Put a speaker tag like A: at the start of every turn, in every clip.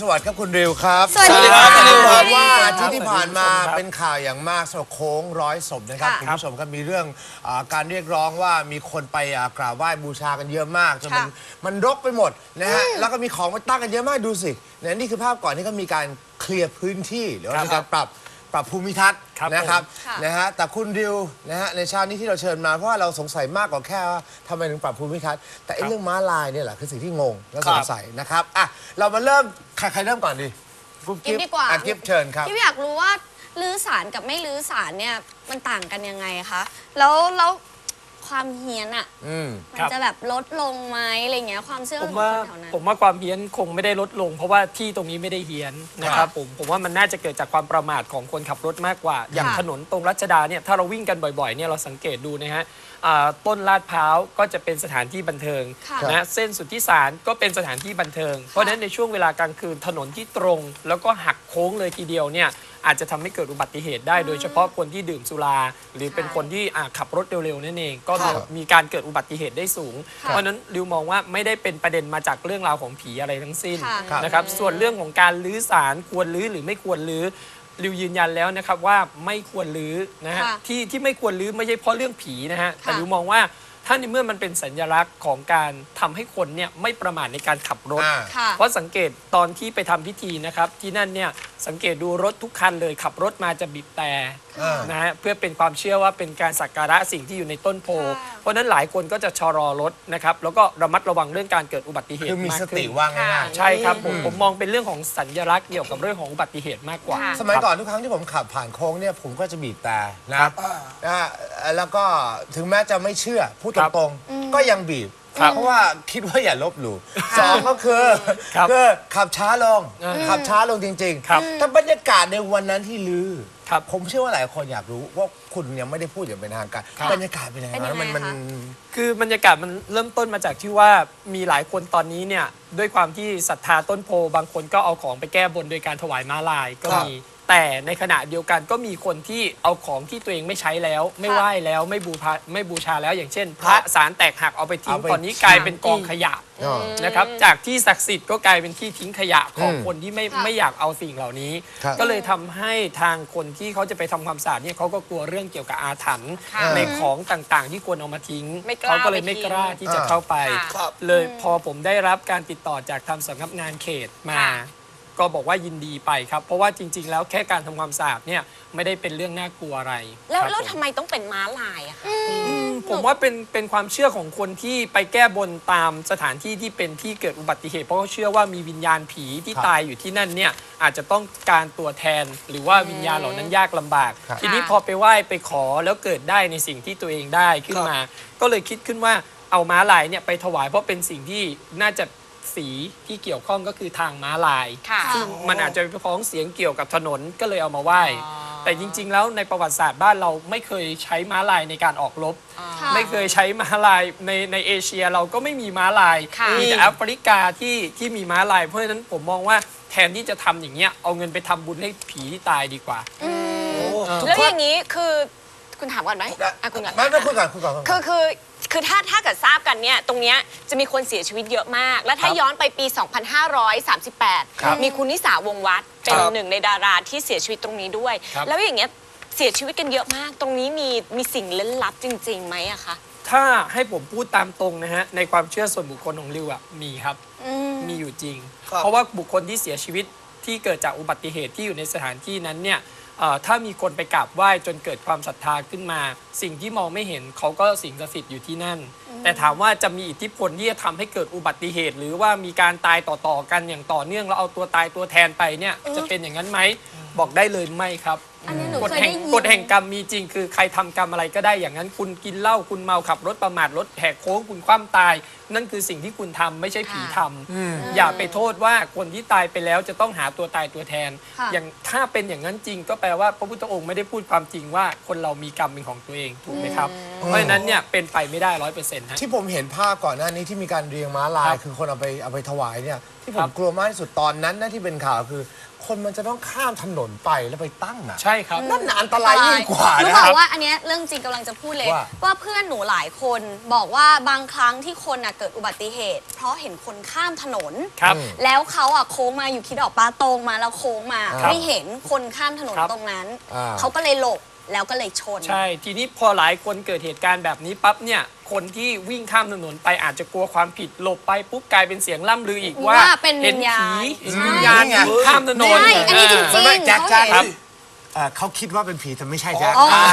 A: สวัสดิ์ครับคุณริวครับ
B: สวัสดีครับ
A: สวัสดีครับ
B: สวัสดีครับ
A: ว่าอาทิตย์ที่ผ่านมา
C: สวัสดีครับ
A: เป็นข่าวอย่างมากสำหรับโค้งร้อยศพนะครับ
B: ค่ะ
A: คุณผู้ชมครับมีเรื่องอาการเรียกร้องว่ามีคนไปอ่ากราบไหว้บูชากันเยอะมากจนมัน
B: ค่ะ
A: มันรกไปหมดนะฮะแล้วก็มีของมาตั้งกันเยอะมากดูสินะนี่คือภาพก่อนที่เขามีการเคลียร์พื้นที่หรือว่า
C: ครับ
A: มีการปรับ ปรับภูมิทัศน์
C: ครับ
A: นะครับ
B: ค่ะ
A: นะฮะแต่คุณริวนะฮะในเช้านี้ที่เราเชิญมาเพราะว่าเราสงสัยมากกว่าแค่ว่าทำไมถึงปรับภูมิทัศน์แต่ไอ้เรื่องม้าลายเนี่ยแหละคือสิ่งที่งงและสงสัยนะครับอะเรามาเริ่มใครใครเริ่มก่อนดี
B: กิ๊บดีกว่า
A: อะกิ๊บเชิญครับ
B: พี่อยากรู้ว่าลื้อสารกับไม่ลื้อสารเนี่ยมันต่างกันยังไงคะ แล้วแล้ว ความเฮี้ยนอะ
A: อืม
B: มัน
C: ครับ
B: จะแบบลดลงไหมอะไรเงี้ยความเชื่อ
C: ผ
B: ขอ
C: ม
B: ง
C: ว่า
B: คนแถวนั้น
C: ผมว่าความเฮี้ยนคงไม่ได้ลดลง เพราะว่าที่ตรงนี้ไม่ได้เฮี้ยนนะครับผมผมว่ามันน่าจะเกิดจากความประมาทของคนขับรถมากกว่า อย่าง
B: ค่ะ
C: ถนนตรงรัชดาเนี่ยถ้าเราวิ่งกันบ่อยๆเนี่ยเราสังเกตดูนะฮะ อ่าต้นลาดพร้าวก็จะเป็นสถานที่บันเทิง
B: ค่ะ
C: นะฮะเส้นสุทธิสารก็เป็นสถานที่บันเทิง เพราะฉะนั้นในช่วงเวลากลางคืนถนนที่ตรง แล้วก็หักโค้งเลยทีเดียวเนี่ยอาจจะทำให้เกิดอุบัติเหตุได้โดยเฉพาะคนที่ดื่มสุรา หรือเป็น
B: ใช่
C: คนที่อ่าขับรถเร็วๆนั่นเอง ก็
A: ครับ
C: มีการเกิดอุบัติเหตุได้สูง
B: ค่ะ
C: เพราะฉะนั้นริวมองว่าไม่ได้เป็นประเด็นมาจากเรื่องราวของผีอะไรทั้งสิ้น
B: ค่ะ
A: ครับ
C: นะครับ ส่วนเรื่องของการลื้อสารควรลื้อหรือไม่ควรลื้อ ริวยืนยันแล้วนะครับว่าไม่ควรลื้อนะฮะ
B: ค่ะ
C: ที่ที่ไม่ควรลื้อไม่ใช่เพราะเรื่องผีนะฮะแต่
B: ค่ะ
C: ริวมองว่าถ้าในเมื่อมันเป็นสัญลักษณ์ของการทำให้คนเนี่ยไม่ประมาทในการขับรถ
A: อ่า
B: ค่ะ
C: เพราะสังเกตตอนที่ไปทำพิธีนะครับ ที่นั่นเนี่ย สังเกตดูรถทุกคันเลยขับรถมาจะบีบแต่
A: อ่าน
C: นะฮะเพื่อเป็นความเชื่อว่าเป็นการสักการะสิ่งที่อยู่ในต้นโพ
B: ค่ะ
C: เพราะฉะนั้นหลายคนก็จะชะลอรถนะครับแล้วก็ระมัดระวังเรื่องการเกิดอุบัติเหตุ
A: คือมี
C: มาก
A: ส
C: ขึ้
A: ติ
C: น
A: ว่าง่าย
C: ใช่ครับผมผมมองเป็นเรื่องของสัญลักษณ์เกี่ยวกับเรื่องของอุบัติเหตุมากกว่า
B: ค่ะ
A: ๆสมัยก่อนทุกครั้งที่ผมขับผ่านโค้งเนี่ยผมก็จะบีบแต่นะครับนะฮะแล้วก็ถึงแม้จะไม่เชื่อพูด
C: ครับ
A: ตรงๆก็ยังบีบ
C: ครับ
A: เพราะว่าคิดว่าอย่าลบหลู่สองก็คือ
C: ครับ
A: คือขับช้าลง
C: อืม
A: ขับช้าลงจริง
C: ครับ
A: ๆแต่บรรยากาศในวันนั้นที่ลือ
C: ครับ
A: ผมเชื่อว่าหลายคนอยากรู้ว่าคุณยังไม่ได้พูดอย่างเป็นทางการ
C: ครับ
A: บรรยากาศเป็นยังไง
B: เป็นยังไง
A: มันมัน
B: คะ
C: คือบรรยากาศมันเริ่มต้นมาจากที่ว่ามีหลายคนตอนนี้เนี่ยด้วยความที่ศรัทธาต้นโพบางคนก็เอาของไปแก้บนโดยการถวายม้าลายก็
A: ครับ
C: มี แต่ในขณะเดียวกันก็มีคนที่เอาของที่ตัวเองไม่ใช้แล้ว ไม่ไหว้แล้วไม่บูชาไม่บูชาแล้วอย่างเช่น พระสารแตกหักเอาไปทิ้ง
A: เอาไป
C: ตอนนี้กลายเป็นกองขยะ
A: อ๋อ
C: นะครับจากที่ศักดิ์สิทธิ์ก็กลายเป็นที่ทิ้งขยะของ
A: อืม
C: คนที่ไม่
B: ค่ะ
C: ไม่อยากเอาสิ่งเหล่านี้
A: ครับ
C: ก็เลยทำให้ทางคนที่เขาจะไปทำความสะอาดเนี่ยเขาก็กลัวเรื่องเกี่ยวกับอาถรรพ์
D: ค่ะ
C: ในของต่างๆ ที่ควรเอามาทิ้ง
D: ไม่กล้า
C: เขาก็เลยไม่
D: ไปทิ้ง
C: กล้าที่จะ
A: อ่า
C: เข้าไป
D: ค่ะ
C: เลยพอผมได้รับการติดต่อจากทางสำนักงานเขตมา
D: ค่ะ
C: ก็บอกว่ายินดีไปครับ เพราะว่าจริง ๆ แล้วแค่การทำความสะอาดเนี่ยไม่ได้เป็นเรื่องน่ากลัวอะไร
D: แล้ว
C: ครับ
D: แล้ว
C: ผม
D: ทำไมต้องเป็นม้าลายอะคะ
C: ผมว่าเป็นเป็นความเชื่อของคนที่ไปแก้บนตามสถานที่ที่เป็นที่เกิดอุบัติเหตุเพราะเขาเชื่อว่ามีวิญญาณผีที่
A: ครับ
C: ตายอยู่ที่นั่นเนี่ยอาจจะต้องการตัวแทน หรือว่าวิญญาณเหล่านั้นยากลำบาก
A: ครับ
C: ทีนี้พอไปไหว้ไปขอแล้วเกิดได้ในสิ่งที่ตัวเองได้ขึ้นมา ก็เลยคิดขึ้นว่าเอาม้าลายเนี่ยไปถวายเพราะเป็นสิ่งที่น่าจะ สีที่เกี่ยวข้องก็คือทางม้าลาย
D: ค่ะ
C: ซึ่งมันอาจจะไปพ้องเสียงเกี่ยวกับถนนก็เลยเอามาไหว้
D: อ๋อ
C: แต่จริง ๆ แล้วในประวัติศาสตร์บ้านเราไม่เคยใช้ม้าลายในการออกรบ
B: ค่ะ
C: ไม่เคยใช้ม้าลายในในเอเชียเราก็ไม่มีม้าลาย
D: ค่ะ
C: มีแต่แอฟริกาที่ที่มีม้าลาย เพราะฉะนั้นผมมองว่าแทนที่จะทำอย่างเงี้ยเอาเงินไปทำบุญให้ผีที่ตายดีกว่า
D: แล้วอย่างนี้คือคุณถามก่อนไหมอะคุณก่อน
A: ไม่ไม่คุยก่อนคุยก่อนคุยก่อน
D: คือคือ คือถ้าถ้าเกิดทราบกันเนี่ยตรงเนี้ยจะมีคนเสียชีวิตเยอะมาก และถ้า
C: ครับ
D: ย้อนไปปี
A: ครับ
D: 2538 มีคุณนิสาวงศ์วัดเป็น
C: ครับ
D: หนึ่งในดาราที่เสียชีวิตตรงนี้ด้วย
C: ครับ
D: แล้วอย่างเงี้ยเสียชีวิตกันเยอะมาก ตรงนี้มีมีสิ่งลึกลับจริงๆไหมอะคะ
C: ถ้าให้ผมพูดตามตรงนะฮะ ในความเชื่อส่วนบุคคลของริวอะมีครับ
B: อืม
C: มีอยู่จริง
A: ครับ
C: เพราะว่าบุคคลที่เสียชีวิตที่เกิดจากอุบัติเหตุที่อยู่ในสถานที่นั้นเนี่ยเอ่อ ถ้ามีคนไปกราบไหว้จนเกิดความศรัทธาขึ้นมา สิ่งที่มองไม่เห็นเขาก็สิ่งศักดิ์สิทธิ์อยู่ที่นั่น แต่ถามว่าจะมีอิทธิพลที่จะทำให้เกิดอุบัติเหตุ หรือว่ามีการตายต่อๆกันอย่างต่อเนื่องแล้วเอาตัวตายตัวแทนไปเนี่ยจะเป็นอย่างนั้นไหมบอกได้เลยไม่ครับ
B: อันนี้หนู
C: กฎ
B: เคย
C: แห่
B: ได้
C: ง
B: ยิน
C: กฎแห่งกรรมมีจริง คือใครทำกรรมอะไรก็ได้อย่างนั้น คุณกินเหล้าคุณเมาขับรถประมาทรถแหกโค้งคุณคว่ำตาย นั่นคือสิ่งที่คุณทำไม่ใช่ผีทำอย่าไปโทษว่าคนที่ตายไปแล้วจะต้องหาตัวตายตัวแทน
B: ค่ะ
C: อย่างถ้าเป็นอย่างนั้นจริง ก็แปลว่าพระพุทธองค์ไม่ได้พูดความจริงว่าคนเรามีกรรมเป็นของตัวเองถูกไหมครับเพราะฉะนั้นเนี่ยเป็นไปไม่ได้ร้อยเปอร์เซ็นต์ฮะ
A: ที่ผมเห็นภาพก่อนหน้านี้ที่มีการเรียงม้าลา
C: ค
A: ย
C: รับ
A: คือคนเอาไปเอาไปถวายเนี่ย ที่ผ
C: ครั
A: ม
C: บ
A: กลัวมากที่สุดตอนนั้นนะที่เป็นข่าวคือ คนมันจะต้องข้ามถนนไปแล้วไปตั้งอะ
C: ใช่ครับ
A: นั่นน่ะอันตรายยิ่งกว่า
B: รู้
A: นะ
B: เป
A: ค
B: ล่า
A: รับ
B: ว่าอันเนี้ยเรื่องจริงกำลังจะพูดเลย
A: ว่า
B: ว่าเพื่อนหนูหลายคนบอกว่าบางครั้งที่คนน่ะเกิดอุบัติเหตุ เพราะเห็นคนข้ามถนน
C: ครับ
B: แล้วเขาอะโค้งมาอยู่คิดออกปลาตรงมาแล้วโค้งมา
A: ครับ
B: ไม่เห็นคนข้ามถนน
C: ครับ
B: ตรงนั้น
A: อ่า
B: เขาก็เลยหลบแล้วก็เลยชน
C: ใช่ ทีนี้พอหลายคนเกิดเหตุการณ์แบบนี้ปั๊บเนี่ย คนที่วิ่งข้ามถนนไปอาจจะกลัวความผิดหลบไปปุ๊บกลายเป็นเสียงล่ำลืออีกว่า
B: ว่าเป็น
C: เห็น
B: วิญญาณ
C: ผีเห็น
B: ใช่
C: วิญญาณ
A: นี่ไง
C: ข้ามถนน
B: ใช่ อันนี้จริง
A: ไม่ไม่แจ็ค
B: เขา
A: แจ็ค
B: เห็น
C: ครับ
A: เอ่อเขาคิดว่าเป็นผีแต่ไม่ใช่แจ็ค
B: อ๋ออ่า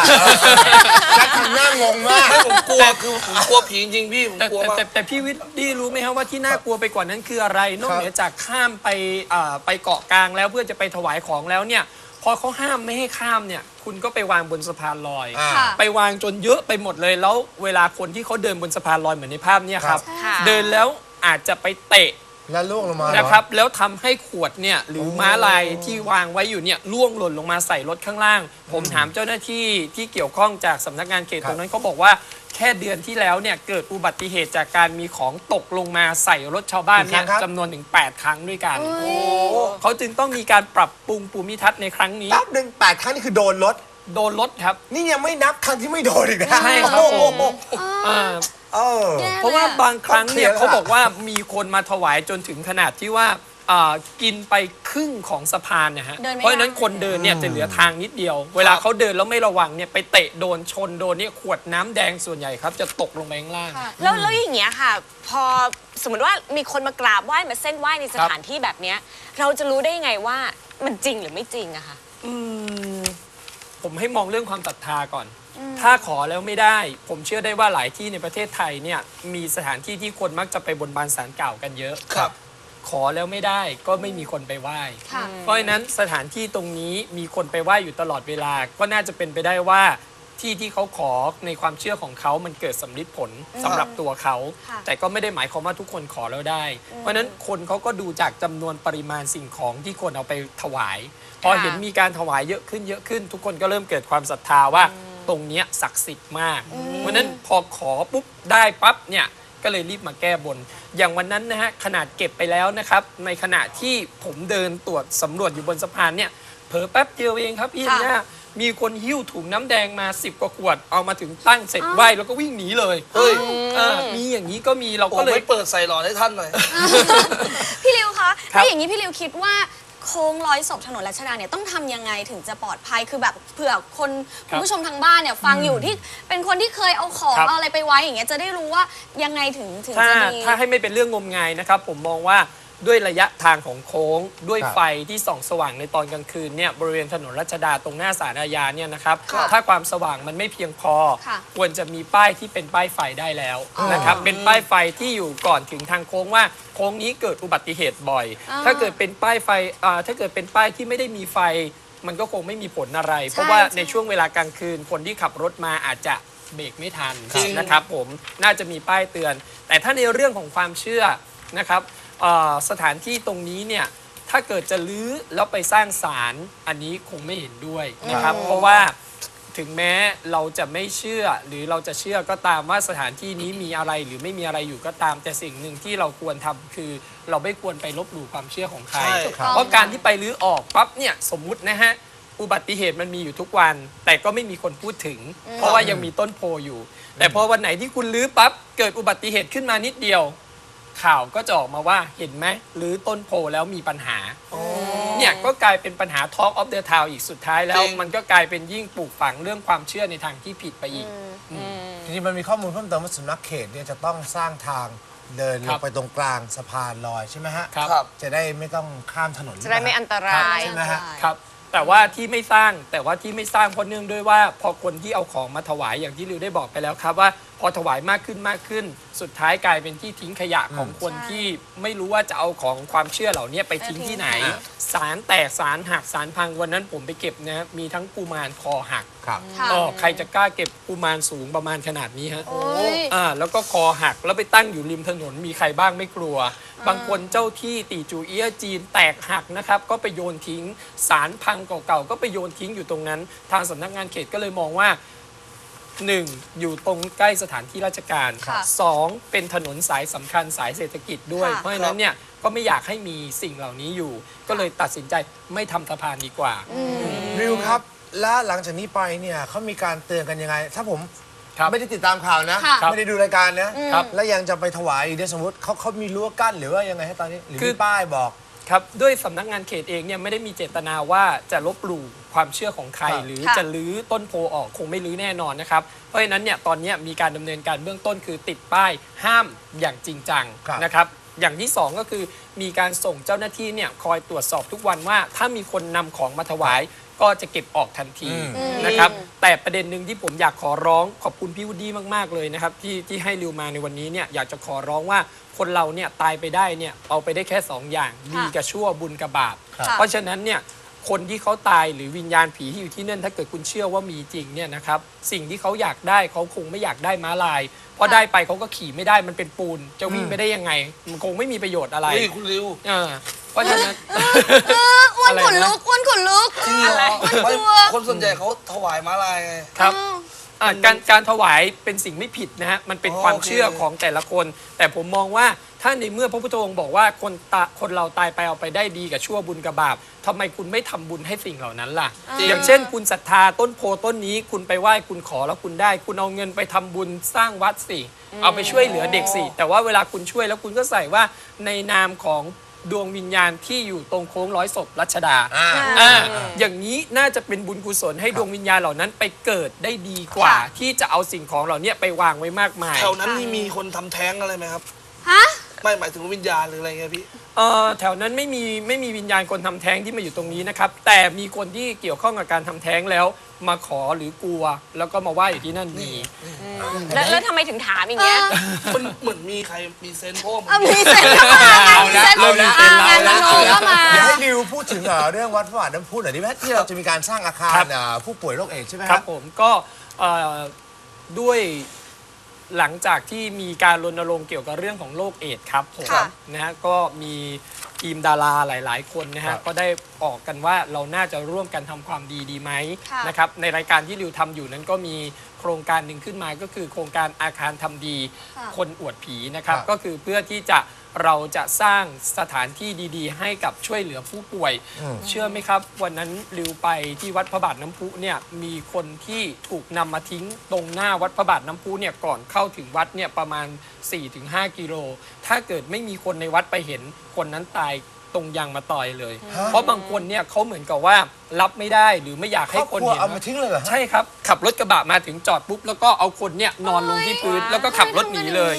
A: แจ็คทำหน้างงมาก
E: ผมกลัวคือผมกลัวผีจริงๆพี่ผม
C: แต่
E: กลัว
C: แต่
E: มาก
C: แต่แต่พี่วิทย์ดีรู้ไหมครับว่าที่น่ากลัวไปกว่านั้นคืออะไร นอกเหนือจากข้ามไปอ่าไปเกาะกลางแล้วเพื่อจะไปถวายของแล้วเนี่ย พอเขาห้ามไม่ให้ข้ามเนี่ย คุณก็ไปวางบนสะพานลอย
A: อ่า
B: ค่ะ
C: ไปวางจนเยอะไปหมดเลยแล้วเวลาคนที่เขาเดินบนสะพานลอยเหมือนในภาพเนี่ยครับ
D: ค่ะ
C: เดินแล้วอาจจะไปเตะ
A: แล้วล่วงลงมาเหอ
C: นะครับ แล้วทำให้ขวดเนี่ยหรือ
A: โอ้
C: ม้าลายที่วางไว้อยู่เนี่ยล่วงหล่นลงมาใส่รถข้างล่าง ผมถามเจ้าหน้าที่ที่เกี่ยวข้องจากสำนักงานเขต
A: ครับ
C: ตรงนั้นเขาบอกว่าแค่เดือนที่แล้วเนี่ยเกิดอุบัติเหตุจากการมีของตกลงมาใส่รถชาวบ้านเนี่ยจำนวนถึง 8 ครั้งด้วยกัน เขาจึงต้องมีการปรับปรุงภูมิทัศน์ในครั้งนี้
A: แป๊บหนึ่งแปดครั้งนี่คือโดนรถ
C: โดนรถครับ
A: นี่ยังไม่นับครั้งที่ไม่โดนอีกนะ
C: ใช่ครับ
A: โอ้โห
C: ผมอ่า
A: เออ
B: แย่
C: เพราะว่าบางครั้งเนี่ย
A: ต้องเคลียร์
C: เขาบอกว่ามีคนมาถวายจนถึงขนาดที่ว่าอ่ากินไปครึ่งของสะพานนะฮะ
B: เดินไม่
C: เพราะฉะนั้น
B: ได้
C: คนเดินเนี่ยจะเหลือทางนิดเดียว เวลาเขาเดินแล้วไม่ระวังเนี่ยไปเตะโดนชนโดนเนี่ยขวดน้ำแดงส่วนใหญ่ครับ จะตกลงไปข้างล่าง
B: ค่ะ
D: แล้วแล้วอย่างเงี้ยค่ะ พอสมมติว่ามีคนมากราบไหว้มาเส้นไหว้ในสถานที่แบบเนี้ยเราจะรู้ได้ยังไงว่ามันจริงหรือไม่จริงอะคะ
C: อืม ผมให้มองเรื่องความศรัทธาก่อน ถ้าขอแล้วไม่ได้ ผมเชื่อได้ว่าหลายที่ในประเทศไทยเนี่ยมีสถานที่ที่คนมักจะไปบนบานสารกล่าวกันเยอะ
E: ครับ
C: ขอแล้วไม่ได้ก็ไม่มีคนไปไหว้
B: ค่ะ
C: เพราะฉะนั้นสถานที่ตรงนี้มีคนไปไหว้อยู่ตลอดเวลา ก็น่าจะเป็นไปได้ว่าที่ที่เขาขอในความเชื่อของเขามันเกิดสำลิดผลสำหรับตัวเขา
B: ค่ะ
C: แต่ก็ไม่ได้หมายความว่าทุกคนขอแล้วได้ เพราะฉะนั้นคนเขาก็ดูจากจำนวนปริมาณสิ่งของที่คนเอาไปถวาย พอเห็นมีการถวายเยอะขึ้นเยอะขึ้น ทุกคนก็เริ่มเกิดความศรัทธาว่าตรงเนี้ยศักดิ์สิทธิ์มาก เพราะฉะนั้นพอขอปุ๊บได้ปั๊บเนี่ยก็เลยรีบมาแก้บน อย่างวันนั้นนะฮะขนาดเก็บไปแล้วนะครับ ในขณะที่ผมเดินตรวจสำรวจอยู่บนสะพานเนี่ยเผลอแป๊บเดียวเองครับพี่
B: ค่ะ
C: เนี่ยมีคนหิ้วถุงน้ำแดงมา 10 กว่าขวด เอามาถึงตั้งเสร็จไหวแล้วก็วิ่งหนีเลย
E: เฮ้ย
C: เออมีอย่างนี้ก็มีเรา
E: โอ้
C: ก็เลย
E: ไม่เปิดใส่หลอดให้ท่านหน่อย
B: พี่ริวคะ
C: ครับ
B: ถ้าอย่างนี้พี่ริวคิดว่า โค้งร้อยศพถนนรัชดาเนี่ยต้องทำยังไงถึงจะปลอดภัยคือแบบเผื่อคนคุณผู้ชมทางบ้านเนี่ยฟังอยู่ที่เป็นคนที่เคยเอาของ
C: ครับ
B: เอาอะไรไปไว้อย่างเงี้ยจะได้รู้ว่ายังไงถึงถึง
C: ถ้า
B: จะดี
C: ถ้าให้ไม่เป็นเรื่องงมงายนะครับ ผมมองว่า ด้วยระยะทางของโค้ง ด้วย
A: ครับ
C: ไฟที่ส่องสว่างในตอนกลางคืนเนี่ยบริเวณถนนรัชดาตรงหน้าศาลอาญาเนี่ยนะครับ
B: ครับ
C: ถ้าความสว่างมันไม่เพียงพอ
B: ค่ะ
C: ควรจะมีป้ายที่เป็นป้ายไฟได้แล้วนะครับเป็นป้ายไฟที่อยู่ก่อนถึงทางโค้งว่าโค้งนี้เกิดอุบัติเหตุบ่อย
B: อ่า
C: ถ้าเกิดเป็นป้ายไฟอ่าถ้าเกิดเป็นป้ายที่ไม่ได้มีไฟ มันก็คงไม่มีผลอะไร เพราะว่า
B: ใช่
C: ในช่วงเวลากลางคืนคนที่ขับรถมาอาจจะเบรกไม่ทัน
E: จริง
C: นะครับผมน่าจะมีป้ายเตือน แต่ถ้าในเรื่องของความเชื่อนะครับเอ่อ สถานที่ตรงนี้เนี่ยถ้าเกิดจะลื้อแล้วไปสร้างศาลอันนี้คงไม่เห็นด้วยนะครับ เพราะว่าถึงแม้เราจะไม่เชื่อหรือเราจะเชื่อก็ตามว่าสถานที่นี้มีอะไรหรือไม่มีอะไรอยู่ก็ตาม แต่สิ่งหนึ่งที่เราควรทำคือเราไม่ควรไปลบหลู่ความเชื่อของใคร
E: ใช่
B: ถูกต้อง
C: เพราะการที่ไปลื้อออกปั๊บเนี่ยสมมุตินะฮะอุบัติเหตุมันมีอยู่ทุกวัน แต่ก็ไม่มีคนพูดถึง เพราะว่ายังมีต้นโพอยู่ แต่พอวันไหนที่คุณลื้อปั๊บเกิดอุบัติเหตุขึ้นมานิดเดียว ข่าวก็จะออกมาว่าเห็นไหมหรือต้นโพแล้วมีปัญหา เนี่ยก็กลายเป็นปัญหา Talk of the Town อีกสุดท้ายแล้ว
E: จริง
C: มันก็กลายเป็นยิ่งปลูกฝังเรื่องความเชื่อในทางที่ผิดไปอีก
A: ทีนี้มันมีข้อมูลเพิ่มเติมว่าสำนักเขตเนี่ยจะต้องสร้างทางเดิน
C: ค
A: ล
C: รั
A: ง
C: บ
A: ไปตรงกลางสะพานลอยใช่ไหมฮะ
C: ครับ
E: ครับ
A: จะได้ไม่ต้องข้ามถนน
D: จะได้ไม่อันตราย
A: ใช่ไหมฮะ
C: ครับ แต่ว่าที่ไม่สร้างแต่ว่าที่ไม่สร้างเพราะเนื่องด้วยว่า พอคนที่เอาของมาถวายอย่างที่ริวได้บอกไปแล้วครับว่า พอถวายมากขึ้นมากขึ้น สุดท้ายกลายเป็นที่ทิ้งขยะของคน
B: ใช่
C: ที่ไม่รู้ว่าจะเอาของความเชื่อเหล่านี้ไปทิ้งที่ไหน
A: อ่า
C: สารแตกสารหักสารพังวันนั้นผมไปเก็บนะมีทั้งกุมารคอหัก
A: ครับ
B: ค่ะ
C: อ๋อใครจะกล้าเก็บกุมารสูงประมาณขนาดนี้ฮะ
B: โอ้ย
C: อ่าแล้วก็คอหักแล้วไปตั้งอยู่ริมถนนมีใครบ้างไม่กลัว บางคนเจ้าที่ตีจูเอียะจีนแตกหักนะครับ ก็ไปโยนทิ้งสารพังเก่าๆก็ไปโยนทิ้งอยู่ตรงนั้น ทางสำนักงานเขตก็เลยมองว่าหนึ่งอยู่ตรงใกล้สถานที่ราชการ
B: ค่ะ
C: สองเป็นถนนสายสำคัญสายเศรษฐกิจด้วย
B: ค่ะ
C: เพราะฉะนั้นเนี่ยก็ไม่อยากให้มีสิ่งเหล่านี้อยู่ ก็เลยตัดสินใจไม่ทำสะพานดีกว่า
A: ริวครับ แล้วหลังจากนี้ไปเนี่ยเขามีการเตือนกันยังไง ถ้าผม
C: ครับ
A: ไม่ได้ติดตามข่าวนะ
B: ค่ะ
A: ไม่ได้ดูรายการนะ ครับแล้วยังจะไปถวายอีกเดี๋ยวสมมติเขาเขามีรั้วกั้นหรือว่ายังไงให้ตอนนี้ หรือ
C: คื
A: มี
C: อ
A: ป้ายบอก
C: ครับด้วยสำนักงานเขตเองเนี่ยไม่ได้มีเจตนาว่าจะลบหลู่ความเชื่อของใคร
A: ครับ
C: หรือ
B: ค่ะ
C: จะลื้อต้นโพออกคงไม่ลื้อแน่นอนนะครับ เพราะฉะนั้นเนี่ยตอนเนี้ยมีการดำเนินการเบื้องต้นคือติดป้ายห้ามอย่างจริงจัง
A: ครับ
C: นะครับ อย่างที่สองก็คือมีการส่งเจ้าหน้าที่เนี่ยคอยตรวจสอบทุกวันว่า ถ้ามีคนนำของมาถวาย ก็จะเก็บออกทันทีนะครับแต่ประเด็นหนึ่งที่ผมอยากขอร้องขอบคุณพี่วูดดี้มาก ๆ เลยนะครับที่ที่ให้ริวมาในวันนี้เนี่ยอยากจะขอร้องว่าคนเราเนี่ยตายไปได้เนี่ยเอาไปได้แค่สองอย่างดีกับชั่วบุญกับบาป
A: ครับ
C: เพราะฉะนั้นเนี่ย คนที่เขาตายหรือวิญญาณผีที่อยู่ที่นั่นถ้าเกิดคุณเชื่อว่ามีจริงเนี่ยนะครับสิ่งที่เขาอยากได้เขาคงไม่อยากได้ม้าลาย เพราะได้ไปเขาก็ขี่ไม่ได้มันเป็นปูน จะวิ่งไปได้ยังไง มันคงไม่มีประโยชน์อะไร
E: เฮ้ยคุณริว
C: เออเพราะฉะนั้น
B: เอออ้วน
C: อะไรนะ
B: ขนลุกอ้วนขนลุก
E: จริงเหรอ
B: มันกลัว
E: คนส่วนใหญ่เขาถวายม้าลายไง
C: ครับอะการการถวายเป็นสิ่งไม่ผิดนะฮะมันเป็น
E: อ๋อ
C: ความ
E: โอเค
C: เชื่อของแต่ละคน แต่ผมมองว่า ถ้าในเมื่อพระพุทธองค์บอกว่าคนตาคนเราตายไปเอาไปได้ดีกับชั่วบุญกับบาปทำไมคุณไม่ทำบุญให้สิ่งเหล่านั้นล่ะอย่างเช่น คุณศรัทธาต้นโพต้นนี้ คุณไปไหว้คุณขอแล้วคุณได้ คุณเอาเงินไปทำบุญสร้างวัดสิเอาไปช่วยเหลือเด็กสิแต่ว่าเวลาคุณช่วยแล้วคุณก็ใส่ว่าในนามของดวงวิญญาณที่อยู่ตรงโค้งร้อยศพรัชดา
A: อ่า
C: อ่าอย่างนี้น่าจะเป็นบุญกุศลให้ดวงวิญญาณเหล่านั้นไปเกิดได้ดีกว่า
B: ค่ะ
C: ที่จะเอาสิ่งของเหล่านี้ไปวางไว้มากมาย
E: แถวนั้นนี่มีคนทำแท้งอะไรไหมครับ
B: ฮะ
E: ไม่หมายถึงวิญญาณหรืออะไรเงี้ยพี่
C: เอ่อแถวนั้นไม่มีไม่มีวิญญาณคนทำแท้งที่มาอยู่ตรงนี้นะครับ แต่มีคนที่เกี่ยวข้องกับการทำแท้งแล้ว มาขอหรือกลัว แล้วก็มาไหว้อยู่ที่นั่นมี
D: แล้วแล้วทำไมถึงถามอย่างเงี้ย
E: มันเหมือนมีใครมีเซนส์เพราะว่า
B: เอามีเซ็นเข้ามางานมีเซ็น
C: เอาละ
B: อ่างานมโนก็มา
A: เดี๋ยวให้ริวพูดถึงเอ่อเรื่องวัดพระบาทน้ำพุหน่อยดีไหมที่เราจะมีการสร้างอาคาร
C: ครับ
A: เอ่อผู้ป่วยโรคเอดส์ใช่ไหม
C: ค
A: ค
C: รั
A: รั
C: บ บผมก็เอ่อด้วย หลังจากที่มีการรณรงค์เกี่ยวกับเรื่องของโรคเอดส์ครับผม
B: ค่ะ
C: นะฮะก็มีทีมดาราหลาย ๆ คนนะ
A: ครั
C: ฮะ
A: บ
C: ก็ได้ออกกันว่าเราน่าจะร่วมกันทำความดีดีไหม
B: ค่ะ
C: นะครับในรายการที่ริวทำอยู่นั้นก็มีโครงการหนึ่งขึ้นมาก็คือโครงการอาคารทำดี
B: ค่ะ
C: คนอวดผีนะครับ
A: ครับ
C: ก็คือเพื่อที่จะ เราจะสร้างสถานที่ดีๆ ให้กับช่วยเหลือผู้ป่วย เชื่อไหมครับ วันนั้นริวไปที่วัดพระบาทน้ำพุเนี่ยมีคนที่ถูกนำมาทิ้งตรงหน้าวัดพระบาทน้ำพุเนี่ยก่อนเข้าถึงวัดเนี่ยประมาณ 4-5 กิโล ถ้าเกิดไม่มีคนในวัดไปเห็นคนนั้นตายตรงยางมาต่อยเลย เพราะบางคนเนี่ยเขาเหมือนกับว่ารับไม่ได้หรือไม่อยาก
A: คร
C: ให้
A: อบ
C: คน
A: ครัว
C: เห็น
A: เอามาทิ้งเลยเหรอฮะ
C: ใช่ครับ ขับรถกระบะมาถึงจอดปุ๊บแล้วก็เอาคนเนี่ยนอนลงที่พื้นแล้วก็ขับรถหนีเลย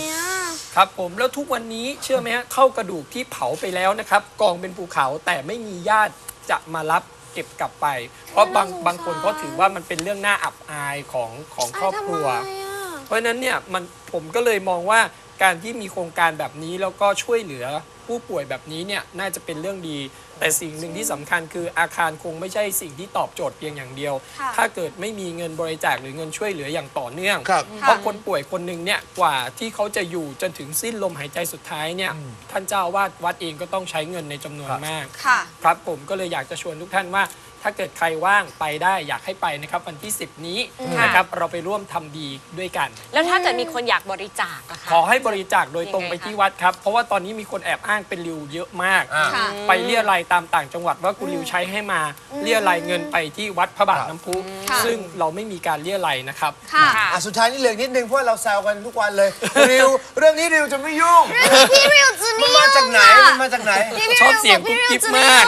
C: ครับผมแล้วทุกวันนี้เชื่อไหมฮะเท่ากระดูกที่เผาไปแล้วนะครับ กองเป็นภูเขาแต่ไม่มีญาติจะมารับเก็บกลับไป เพราะบาง
B: น่าสงสาร
C: บางคนก็ถือว่ามันเป็นเรื่องน่าอับอายของของครอบครัว
B: ทำไมอะ
C: เพราะฉะนั้นเนี่ยมันผมก็เลยมองว่าการที่มีโครงการแบบนี้แล้วก็ช่วยเหลือ ผู้ป่วยแบบนี้เนี่ยน่าจะเป็นเรื่องดี แต่สิ่งหนึ่งที่สำคัญคืออาคารคงไม่ใช่สิ่งที่ตอบโจทย์เพียงอย่างเดียว
B: ค่ะ
C: ถ้าเกิดไม่มีเงินบริจาคหรือเงินช่วยเหลืออย่างต่อเนื่อง
A: ครับ
C: เพราะคนป่วยคนหนึ่งเนี่ยกว่าที่เขาจะอยู่จนถึงสิ้นลมหายใจสุดท้ายเนี่ยท่านเจ้าอาวาดวัดเองก็ต้องใช้เงินในจำนวน
A: ครับ
C: มาก
B: ค่ะ
C: ครับผมก็เลยอยากจะชวนทุกท่านว่า ถ้าเกิดใครว่างไปได้อยากให้ไปนะครับวันที่ 10 นี้
D: ค่ะ
C: นะครับเราไปร่วมทำดีด้วยกัน
D: แล้วถ้าเกิดมีคนอยากบริจาคอะคะ
C: ขอให้บริจาคโดยตรง
D: ยังไง
C: ไป
D: คะ
C: ที่วัดครับ เพราะว่าตอนนี้มีคนแอบอ้างเป็นริวเยอะมาก
A: อ่า
B: ค่ะ
C: ไปเรียรายตามต่างจังหวัดว่าคุณริวใช้ให้มาเรียรายเงินไปที่วัดพระบาทน้ำพุ
B: ค่ะ
C: ซึ่งเราไม่มีการเรียรายนะครับ
B: ค่ะ
D: ค่ะ
A: อะสุดท้ายนี่เหลือนิดนึงเพราะว่าเราแซวกันทุกวันเลย ริวเรื่องนี้ริวจะไม่ยุ่ง
B: พี่ริวจะ
A: มันมาจากไหน มันมาจากไหน
B: พี่ริว
C: ชอบเสียงกุ๊บกิ๊บมาก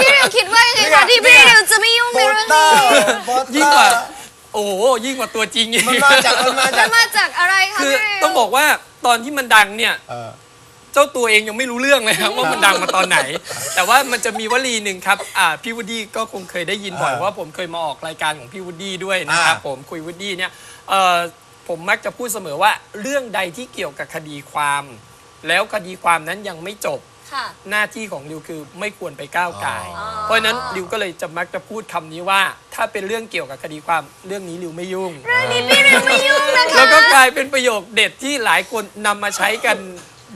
B: พี่ริวคิดว่ายังไงคะที่พี่ริวจะไม่ยุ่ง
A: โป
B: ใน
A: ส
B: เรื่อง
A: เตอ
B: นี้
A: ร์โปสเตอร์
C: ยิ่งกว่าโอ้โหยิ่งกว่าตัวจริงอีก
A: มันมาจากมันมา
B: มั
A: จาก
B: นมาจากอะไรคะ
C: คือ
B: พี่ริว
C: ต้องบอกว่าตอนที่มันดังเนี่ย
A: เออ
C: เจ้าตัวเองยังไม่รู้เรื่องเลยครับว่ามันดังมาตอนไหน แต่ว่ามันจะมีวลีหนึ่งครับอ่าพี่วูดดี้ก็คงเคยได้ยินบ่อย
A: อ่า
C: ว่าผมเคยมาออกรายการของพี่วูดดี้ด้วยนะครับ
A: อ่า
C: ผมคุยวูดดี้เนี่ยเอ่อผมมักจะพูดเสมอว่าเรื่องใดที่เกี่ยวกับคดีความ แล้วคดีความนั้นยังไม่จบ
B: ค่ะ
C: หน้าที่ของริวคือไม่ควรไปก้าวไก่าย
A: อ๋อ
C: เพราะฉะนั้นริวก็เลยจะมักจะพูดคำนี้ว่า ถ้าเป็นเรื่องเกี่ยวกับคดีความเรื่องนี้ริวไม่ยุ่ง
B: เรื่องนี้พี่ริวไม่ยุ่งนะคะ
C: แล้วก็กลายเป็นประโยคเด็ดที่หลายคนนำมาใช้กัน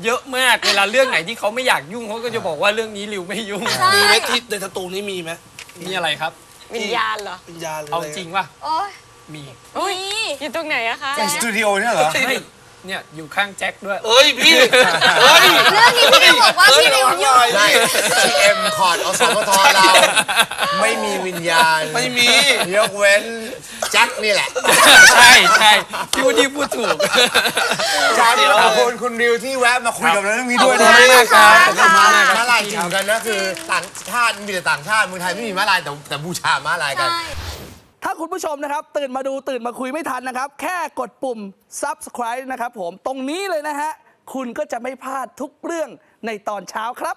C: เยอะมากเวลาเรื่องไหนที่เขาไม่อยากยุ่งเขาก็จะบอกว่าเรื่องนี้ริวไม่ยุ่ง
B: ใช่
E: มีไหมที่ในสตูนี้มีไหม
C: มีอะไรครับ
D: วิญญาณเหรอ
E: วิญญาณหรือ
C: เอา
E: อะไร
C: จริงป่ะ
B: โอ๊ย
C: มี
D: อุ้ยอยู่ตรงไหนอะคะ
A: ในสตูดิโอเนี่ยเหรอ
C: ไม่ เนี่ยอยู่ข้างแจ็คด้วย
E: เอ้ยพี่ เอ้ย
B: เรื่องนี้พี่นิวบอกว่าพี่นิวหยุด
A: ใช่ GM คอร์ดอสมทเรา ไม่มีวิญญาณ
E: ไม่มี
A: ยกเว้นแจ็คนี่แหละ
C: ใช่ใช่พี่วูดดี้พูดถูก
A: จานขอบคุณคุณริวที่แวะมาคุยกับเราเรื่องนี้ด้วยนะ
C: ขอบคุณมากครับ
A: ขอบคุณมาก
C: ขอบคุณมากครับ
A: ม้าลายจริงเหมือนกันนะคือต่างชาติมีแต่ต่างชาติเมืองไทยไม่มีม้าลายแต่แต่บูชาม้าลายกัน
B: ใช่
F: ถ้าคุณผู้ชมนะครับ ตื่นมาดูตื่นมาคุยไม่ทันนะครับ แค่กดปุ่ม subscribe นะครับผมตรงนี้เลยนะฮะ คุณก็จะไม่พลาดทุกเรื่องในตอนเช้าครับ